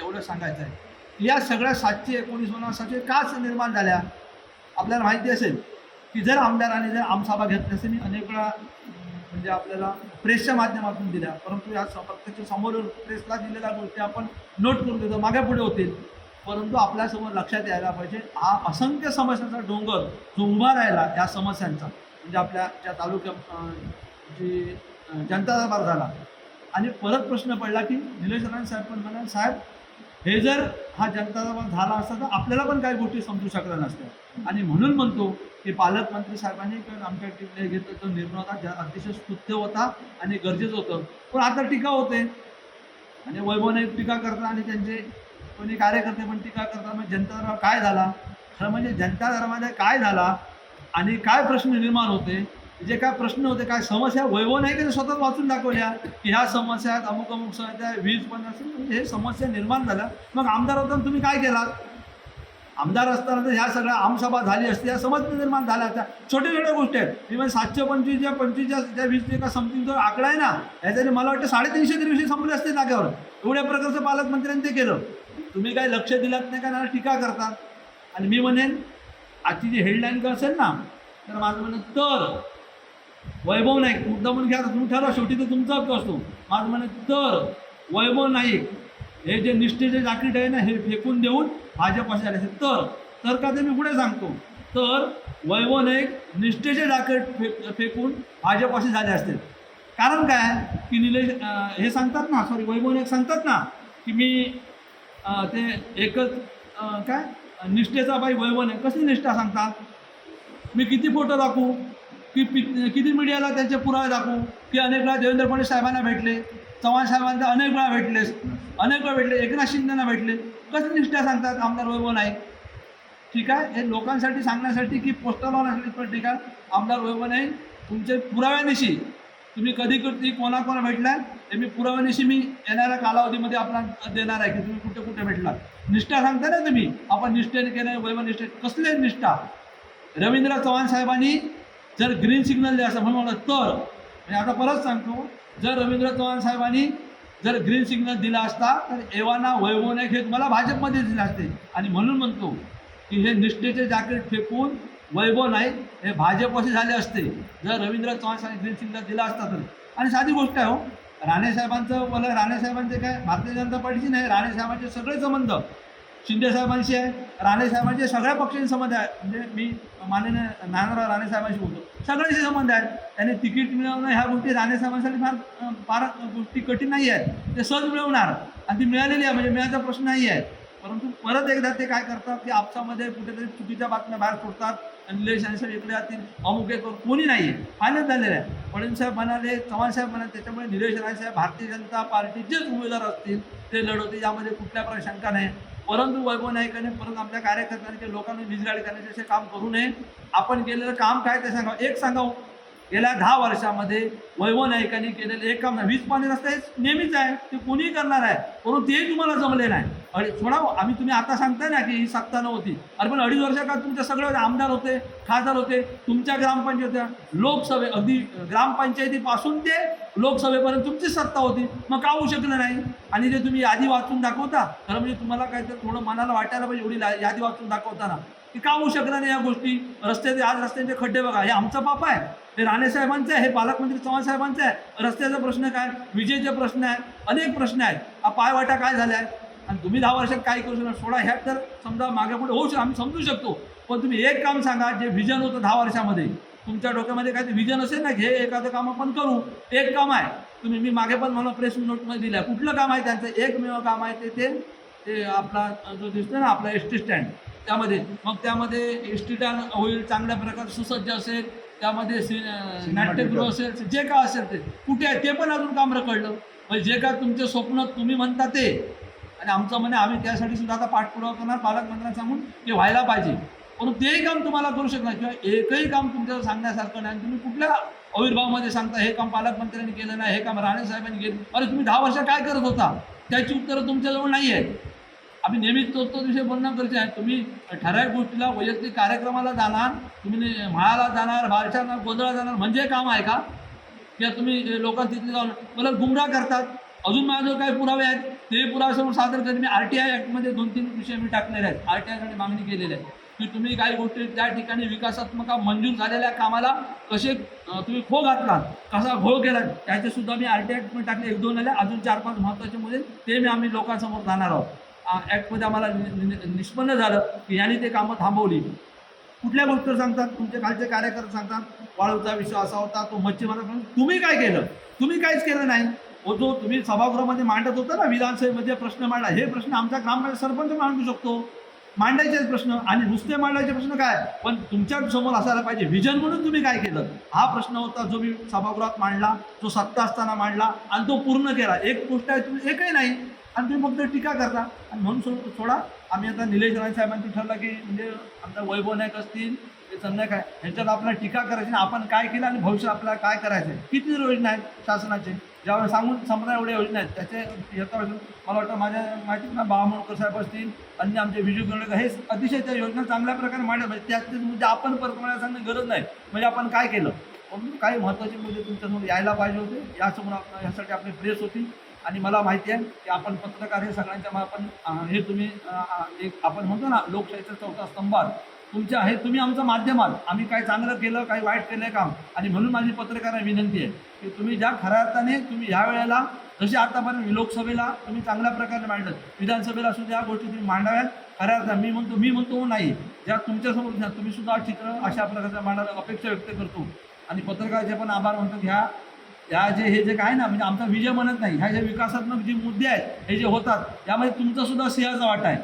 एवढं सांगायचं आहे. या सगळ्या सातशे एकोणीस वनासातशे काच निर्माण झाल्या. आपल्याला माहिती असेल की जर आमदाराने जर आमसभा घेतली असेल मी अनेक वेळा म्हणजे आपल्याला प्रेसच्या माध्यमातून दिल्या. परंतु या प्रत्यक्ष समोर प्रेसला दिलेल्या गोष्टी आपण नोट करून देतो. मागे पुढे होतील. परंतु आपल्यासमोर लक्षात यायला पाहिजे हा असंख्य समस्यांचा डोंगर जो उभा राहिला या समस्यांचा. म्हणजे आपल्या ज्या तालुक्यात जी जनता दरबार झाला आणि परत प्रश्न पडला की निलेश राणे साहेब पण म्हणाले साहेब हे जर हा जनता दरबार झाला असता तर आपल्याला पण काही गोष्टी समजू शकल्या नसत्या. आणि म्हणून म्हणतो की पालकमंत्री साहेबांनी आमच्या टीमने घेतला तो निर्णय होता अतिशय स्तुत्य होता आणि गरजेचं होतं. पण आता टीका होते. आणि वैभवने टीका करतात आणि त्यांचे कोणी कार्यकर्ते पण टीका करतात म्हणजे जनता दरबार काय झाला? खरं म्हणजे जनता दरबारामध्ये काय झाला? आणि काय प्रश्न निर्माण होते? जे काय प्रश्न होते काय समस्या वैभव नाही की स्वतः वाचून दाखवल्या? की ह्या समस्या आहेत अमुक अमुक समस्या वीज पण असेल म्हणजे हे समस्या निर्माण झाल्या. मग आमदार होताना तुम्ही काय केलात? आमदार असताना तर ह्या सगळ्या आमसभा झाली असते या समस्या निर्माण झाल्या असत्या. छोट्या छोट्या गोष्टी आहेत. इव्हन सातशे पंचवीस ज्या पंचवीसच्या ज्या वीस का समथिंग जो आकडा आहे ना याच्याने मला वाटतं साडेतीनशे तरी विषय संपले असते जागेवर. एवढ्या प्रकारचं पालकमंत्र्यांनी ते केलं. तुम्ही काही लक्ष दिलात नाही का? नाही टीका करतात. आणि मी म्हणेन आजची जी हेडलाईन असेल ना तर माझं म्हणणं तर वैभव नाईक मुद्दा म्हणून घ्या तुम्ही ठरवा शेवटी तर तुमचा हक्क असतो. माझं म्हणे तर वैभव नाईक हे जे निष्ठेचे जाकीट आहे ना हे फेकून देऊन भाजपाशी आले तर तर का ते मी पुढे सांगतो. तर वैभव नाईक निष्ठेचे जाकीट फे फेकून भाजपाशी झाले असतील कारण काय? की निलेश हे सांगतात ना सॉरी वैभव नाईक सांगतात ना की मी ते एकच काय? निष्ठेचा बाई वैभव नाईक. कसली निष्ठा सांगतात? मी किती फोटो दाखवू? की पि- किती मीडियाला त्यांचे पुरावे दाखवू? की अनेक वेळा देवेंद्र फडणवीस साहेबांना भेटले चव्हाण साहेबांना अनेक वेळा भेटले अनेक वेळा भेटले एकनाथ शिंदेना भेटले. कसं निष्ठा सांगतात? आमदार वैभव नाईक. ठीक आहे? हे लोकांसाठी सांगण्यासाठी की पोस्टर लावण्यासाठी पण ठीक आहे. आमदार वैभव नाईक तुमचे पुराव्यानिशी तुम्ही कधी कधी कोणाकोणा भेटला? हे मी पुराव्यानिशी मी येणाऱ्या कालावधीमध्ये आपला देणार आहे की तुम्ही कुठे कुठे भेटला निष्ठा सांगता ना तुम्ही. आपण निष्ठेने केलं वैभव निष्ठे कसले निष्ठा? रवींद्र चव्हाण साहेबांनी जर ग्रीन सिग्नल द्यायचं म्हणून म्हणलं तर. मी आता परत सांगतो जर रवींद्र चव्हाण साहेबांनी जर ग्रीन सिग्नल दिला असता तर एवाना वैभव नाही हे मला भाजपमध्ये दिले असते. आणि म्हणून म्हणतो की हे निष्ठेचे जॅकेट फेकून वैभव नाही हे भाजपशी झाले असते. जर रवींद्र चव्हाण साहेब ग्रीन सिग्नल दिला असता तर. आणि साधी गोष्ट आहे हो राणे साहेबांचं मला राणे साहेबांचे काय भारतीय जनता पार्टीची नाही राणे साहेबांचे सगळे संबंध. शिंदे साहेबांशी आहे राणेसाहेबांचे सगळ्या पक्षांशी संबंध आहे. म्हणजे मी माननीय नारायणराव राणे साहेबांशी बोलतो. सगळ्यांशी संबंध आहेत त्यांनी तिकीट मिळवणं ह्या गोष्टी राणे साहेबांसाठी फार फार गोष्टी कठीण नाही आहेत. ते सहज मिळवणार. आणि ती मिळालेली आहे म्हणजे मिळायचा प्रश्न नाही आहे. परंतु परत एकदा ते काय करतात की आपसामध्ये कुठेतरी चुकीच्या बातम्या बाहेर सोडतात आणि निलेश आणि इकडे जातील अमुक एक कोणी नाही आहे फायनल झालेलं आहे. फडणवीस साहेब म्हणाले चव्हाण साहेब म्हणाले त्याच्यामुळे निलेश राणे साहेब भारतीय जनता पार्टीचेच उमेदवार असतील ते लढवतील. यामध्ये कुठल्या प्रकारे शंका नाही. परंतु वैभव नाईकाने परत आपल्या कार्यकर्त्यांचे लोकांनी वीजगाडी करण्याचे असे काम करू नये. आपण केलेलं काम काय ते सांगा एक सांगावं. गेल्या दहा वर्षामध्ये वैभव नाईकांनी केलेलं एक काम नाही. वीज पाणी रस्ता हे नेहमीच आहे. ते कोणीही करणार आहे. परंतु तेही तुम्हाला जमले नाही. अडीच थोडा हो, आम्ही तुम्ही आता सांगताय ना की ही सत्ता नव्हती. अरे पण अडीच वर्षाकाळ तुमच्या सगळे आमदार होते खासदार होते तुमच्या ग्रामपंचायत लोकसभे अगदी ग्रामपंचायतीपासून ते लोकसभेपर्यंत तुमची सत्ता होती. मग का होऊ शकलं नाही? आणि जे तुम्ही यादी वाचून दाखवता खरं म्हणजे तुम्हाला काहीतरी थोडं मनाला वाटायला पाहिजे एवढी यादी वाचून दाखवताना. की का होऊ शकलं नाही या गोष्टी? रस्त्याचे आज रस्त्यांचे खड्डे बघा हे आमचा पापा आहे. हे राणे साहेबांचं आहे हे पालकमंत्री चव्हाण साहेबांचं आहे. रस्त्याचा प्रश्न काय? विजेचे प्रश्न आहे अनेक प्रश्न आहेत. हा पायवाटा काय झाल्या? आणि तुम्ही दहा वर्षात काय करू शकणार सोडा ह्यात तर समजा मागे पुढे होऊ शकतो. आम्ही समजू शकतो. पण तुम्ही एक काम सांगा जे व्हिजन होतं दहा वर्षामध्ये तुमच्या डोक्यामध्ये काय व्हिजन असेल ना हे एखादं काम आपण करू. एक काम आहे तुम्ही मी मागे पण मला प्रेस नोटमध्ये दिलं आहे कुठलं काम आहे त्यांचं? एकमेव काम आहे ते ते आपला जो दिसतो ना आपला एस टी स्टँड त्यामध्ये. मग त्यामध्ये एस टी स्टँड होईल चांगल्या प्रकारे सुसज्ज असेल. त्यामध्ये सि नाट्यगृह असेल जे काय असेल ते. कुठे आहे? ते पण अजून काम रखडलं. म्हणजे जे काय तुमचे स्वप्न तुम्ही म्हणता ते. आणि आमचं म्हणे आम्ही त्यासाठी सुद्धा आता पाठपुरावा करणार पालकमंत्र्यांना सांगून ते व्हायला पाहिजे. परंतु तेही काम तुम्हाला करू शकणार किंवा एकही काम तुमच्या सांगण्यासारखं नाही. आणि तुम्ही कुठल्या आविर्भावामध्ये सांगता हे काम पालकमंत्र्यांनी केलं नाही हे काम राणे साहेबांनी केलं अरे तुम्ही दहा वर्ष काय करत होता? त्याची उत्तरं तुमच्याजवळ नाही आहेत. आम्ही नेहमीच तो तो विषय बोलणं गरजे आहे तुम्ही ठराविक गोष्टीला वैयक्तिक कार्यक्रमाला जाणार तुम्ही म्हाळाला जाणार बारशाला गोंधळा जाणार म्हणजे काम आहे का? किंवा तुम्ही लोकांना तिथे जाऊन मला गुमराह करतात. अजून माझ्याजवळ काही पुरावे आहेत. ते पुरावा सादर करून मी आर टी आय ॲक्टमध्ये दोन तीन विषय मी टाकलेले आहेत. आर टी आयकडे मागणी केलेली आहे. की तुम्ही काही गोष्टी त्या ठिकाणी विकासात्मक मंजूर झालेल्या कामाला कसे तुम्ही खो घातलात कसा घोळ केला त्याचे सुद्धा मी आर टी ॲक्टमध्ये टाकले. एक दोन आले. अजून चार पाच महत्त्वाचे मुद्दे ते मी आम्ही लोकांसमोर जाणार आहोत. ॲक्टमध्ये आम्हाला नि- नि- निष्पन्न झालं की यांनी ते कामं थांबवली. कुठल्या गोष्टीवर सांगतात? तुमचे खालचे कार्यकर्ते सांगतात वाळूचा विषय असा होता तो मच्छीमारा तुम्ही काय केलं? तुम्ही काहीच केलं नाही. जो तुम्ही सभागृहामध्ये मांडत होता ना विधानसभेमध्ये प्रश्न मांडला हे प्रश्न आमचा ग्रामपंचायत सरपंच मांडू शकतो. मांडायचे प्रश्न. आणि नुसते मांडायचे प्रश्न काय? पण तुमच्यासमोर असायला पाहिजे. विजन म्हणून तुम्ही काय केलं? हा प्रश्न होता जो मी सभागृहात मांडला जो सत्ता असताना मांडला आणि तो पूर्ण केला. एक गोष्ट आहे तुम्ही एकही नाही. आणि तुम्ही फक्त टीका करता. आणि म्हणून सोडा. आम्ही आता निलेश राणे साहेबांनी ठरलं की म्हणजे आमचा वैभव नाईक असतील ते संध्या काय ह्याच्यात आपल्याला टीका करायची आपण काय केलं आणि भविष्यात आपल्याला काय करायचं आहे किती योजना आहेत शासनाचे? ज्यावेळेस सांगून संपणार एवढ्या योजना आहेत त्याचे येता मला वाटतं माझ्या माहितीत ना बाळामोळकर साहेब असतील अन्य आमचे विजू गणकर हे अतिशय त्या योजना चांगल्या प्रकारे मांडल्या पाहिजे. त्याचे मुद्दे आपण परत सांगणं गरज नाही. म्हणजे आपण काय केलं? पण काही महत्त्वाचे मुद्दे तुमच्यासमोर यायला पाहिजे होते. यासमोर आपण यासाठी आपली प्रेस होती आणि मला माहिती आहे की आपण पत्रकार हे सगळ्यांच्या मा- आपण हे तुम्ही एक आपण म्हणतो ना लोकशाहीचा चौथा स्तंभात तुमच्या हे तुम्ही आमचं माध्यम आहात. आम्ही काय चांगलं केलं काही वाईट केलं काम? आणि म्हणून माझी पत्रकारांना विनंती आहे की तुम्ही ज्या खऱ्या अर्थाने तुम्ही ह्या वेळेला जसे आतापर्यंत लोकसभेला तुम्ही चांगल्या प्रकारे मांडलं. विधानसभेला सुद्धा या गोष्टी तुम्ही मांडाव्यात. खऱ्या अर्थाने मी म्हणतो मी म्हणतो हो नाही. ज्या तुमच्यासमोर तुम्ही सुद्धा चित्र अशा प्रकारचं मांडायला अपेक्षा व्यक्त करतो. आणि पत्रकाराचे पण आभार म्हणतो ह्या या जे हे जे काय ना म्हणजे आमचा विजय म्हणत नाही. ह्या जे विकासात्मक जे मुद्दे आहेत हे जे होतात यामध्ये तुमचा सुद्धा सिंहाचा वाटा आहे.